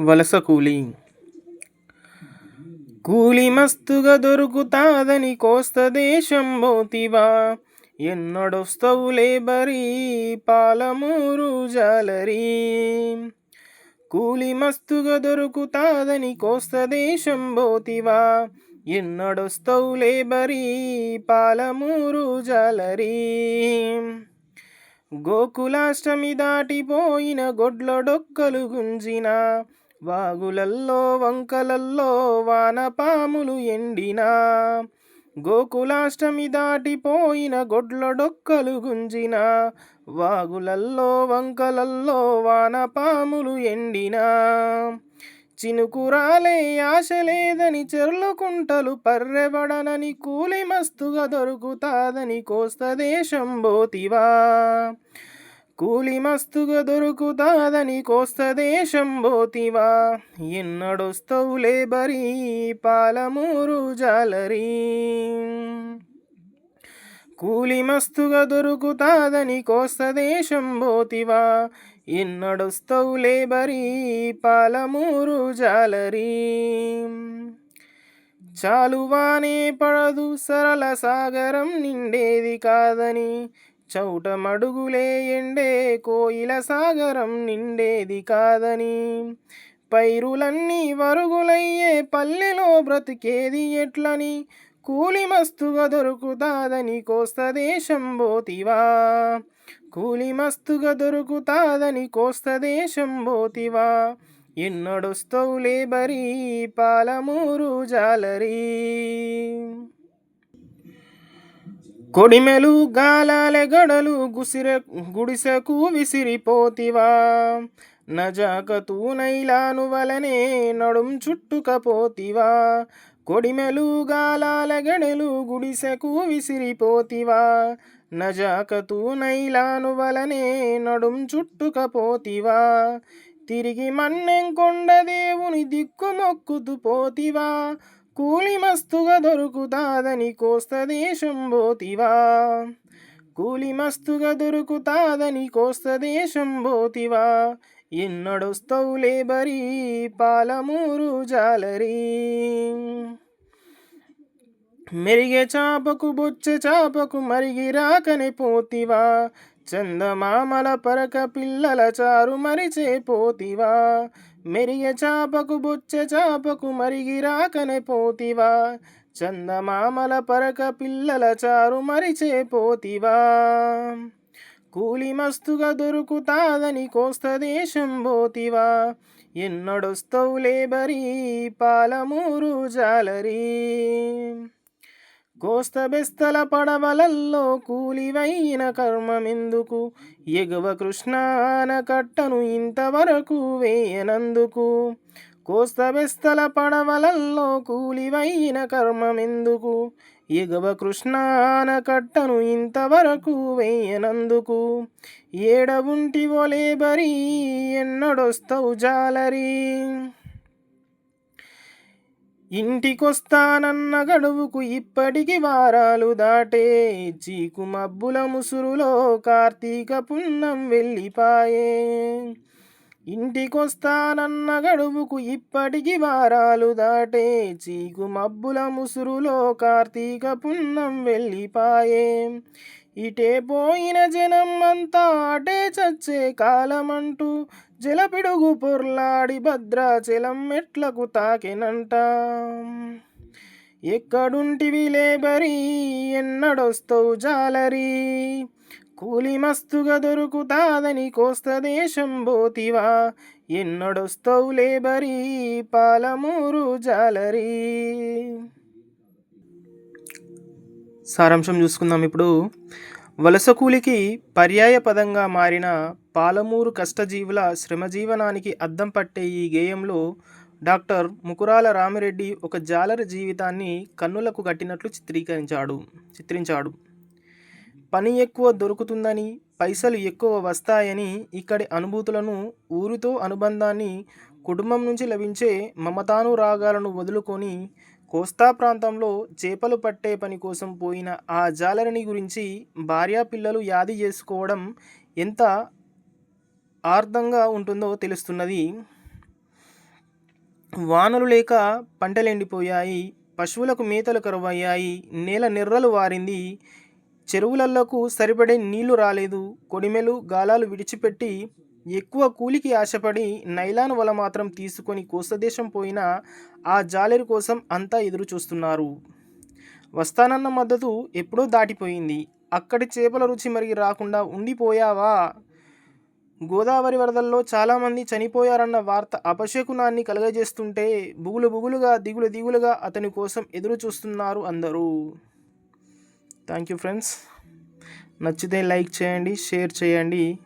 వలస కూలి. కూలి మస్తుగా దొరుకుతాదని కోస్త దేశం పోతివా ఎన్నడొస్తవు లేబరీ పాలమూరు జాలరీ. కూలి మస్తుగా దొరుకుతాదని కోస్త దేశం పోతివా ఎన్నడొస్తవు లేబరీ పాలమూరు జాలరీ. గోకులాష్టమి దాటిపోయిన గొడ్ల డొక్కలు గుంజిన. వాగులల్లో వంకలల్లో వానపాములు ఎండినా. గోకులాష్టమి దాటిపోయిన గొడ్లడొక్కలు గుంజిన. వాగులల్లో వంకలల్లో వానపాములు ఎండినా. చినుకురాలే ఆశ లేదని చెర్లుకుంటలు పర్రెబడనని కూలి మస్తుగా దొరుకుతాదని కోస్త దేశం బోతివా. కూలి మస్తుగా దొరుకుతాదని కోస్త దేశం బోతివా. ఎన్నడొస్తవు లేబరీ పాలమూరు జాలరీ. కూలి మస్తుగా దొరుకుతాదని కోస్త దేశం బోతివా. ఎన్నడొస్తవు లేబరీ పాలమూరు జాలరీ. చాలువానే పడదు సరళ సాగరం నిండేది కాదని చౌటమడుగులే ఎండే కోయిల సాగరం నిండేది కాదని. పైరులన్నీ వరుగులయ్యే పల్లెలో బ్రతికేది ఎట్లని? కూలి మస్తుగా దొరుకుతాదని కోస్త దేశం బోతివా. కూలి మస్తుగా దొరుకుతాదని కోస్త దేశం బోతివా. ఎన్నడొస్తవులే బరీ పాలమూరు జాలరీ. కొడిమెలు గాలాలె గడలు గుసిర గుడిసెకు విసిరిపోతివా. నజాకతూ నైలాను వలనే నడుం చుట్టుకపోతివా. కొడిమెలు గాలాల గడలు గుడిసెకు విసిరిపోతివా. నజాకతూ నైలాను వలనే నడుం చుట్టుకపోతివా. తిరిగి మన్నెంకొండ దేవుని దిక్కు మొక్కుతూ పోతివా. కూలి మస్తుగా దొరుకుతాదని కోస్త దేశం పోతివా కూలి మస్తుగా దొరుకుతాదని కోస్త దేశం పోతివా ఎన్నడొస్తవు లేబరీ పాలమూరు జాలరీ. మెరిగే చాపకు బొచ్చే చాపకు మరిగి రాకనే పోతివా. చందమామల పరక పిల్లల చారు మరిచే పోతివా. మెరియ చాపకు బొచ్చ చాపకు మరిగి రాకనే పోతివా. చందమామల పరక పిల్లల చారు మరిచే పోతివా. కూలి మస్తుగా దొరుకుతాదని కోస్త దేశం పోతివా ఎన్నడొస్తవు లేబరీ పాలమూరు జాలరీ. కోస్త బెస్తల పడవలల్లో కూలివైన కర్మమెందుకు? ఎగువ కృష్ణాన కట్టను ఇంతవరకు వేయనందుకు? కోస్త బెస్తల పడవలల్లో కూలివైన కర్మమెందుకు? ఎగువ కృష్ణాన కట్టను ఇంతవరకు వేయనందుకు? ఏడవుంటి బరీ ఎన్నడొస్తవు జాలరీ? ఇంటికొస్తానన్న గడువుకు ఇప్పటికి వారాలు దాటే. చీకు మబ్బుల ముసురులో కార్తీక పున్నం వెళ్ళిపాయే ఇంటికొస్తానన్న గడువుకు ఇప్పటికి వారాలు దాటే. చీకు మబ్బుల ముసురులో కార్తీక పున్నం వెళ్ళిపాయే ఇటే పోయిన జనం అంతా అటే చచ్చే కాలమంటూ జలపిడుగు పొర్లాడి భద్రాచలం మెట్లకు తాకినంట. ఎక్కడుంటివి లేబరీ? ఎన్నడొస్తవు జాలరీ? కూలి మస్తుగా దొరుకుతాదని కోస్త దేశం బోతివా? ఎన్నడొస్తవు లేబరీ? పాలమూరు జాలరీ? సారాంశం చూసుకుందాం ఇప్పుడు. వలస కూలికి పర్యాయ పదంగా మారిన పాలమూరు కష్టజీవుల శ్రమజీవనానికి అద్దం పట్టే ఈ గేయంలో డాక్టర్ ముకురాల రామిరెడ్డి ఒక జాలరి జీవితాన్ని కన్నులకు కట్టినట్లు చిత్రీకరించాడు. చిత్రించాడు. పని ఎక్కువ దొరుకుతుందని పైసలు ఎక్కువ వస్తాయని ఇక్కడి అనుభూతులను ఊరితో అనుబంధాన్ని కుటుంబం నుంచి లభించే మమతానురాగాలను వదులుకొని కోస్తా ప్రాంతంలో చేపలు పట్టే పని కోసం పోయిన ఆ జాలరిని గురించి భార్యా పిల్లలు యాది చేసుకోవడం ఎంత ఆర్థంగా ఉంటుందో తెలుస్తున్నది. వానలు లేక పంటలు ఎండిపోయాయి పశువులకు మేతలు కరువయ్యాయి నేల నిర్రలు వారింది. చెరువులలకు సరిపడే నీళ్ళు రాలేదు కొడిమెలు గాలాలు విడిచిపెట్టి ఎక్కువ కూలికి ఆశపడి నైలాన్ వల మాత్రం తీసుకొని కోస్తదేశం పోయిన ఆ జాలరి కోసం అంతా ఎదురు చూస్తున్నారు. వస్తానన్న మద్దతు ఎప్పుడో దాటిపోయింది. అక్కడి చేపల రుచి మరిగి రాకుండా ఉండిపోయావా? గోదావరి వరదల్లో చాలామంది చనిపోయారన్న వార్త అపశకునాన్ని కలగజేస్తుంటే బుగులు బుగులుగా దిగులు దిగులుగా అతని కోసం ఎదురు చూస్తున్నారు అందరూ. Thank you friends. నచ్చితే లైక్ చేయండి షేర్ చేయండి.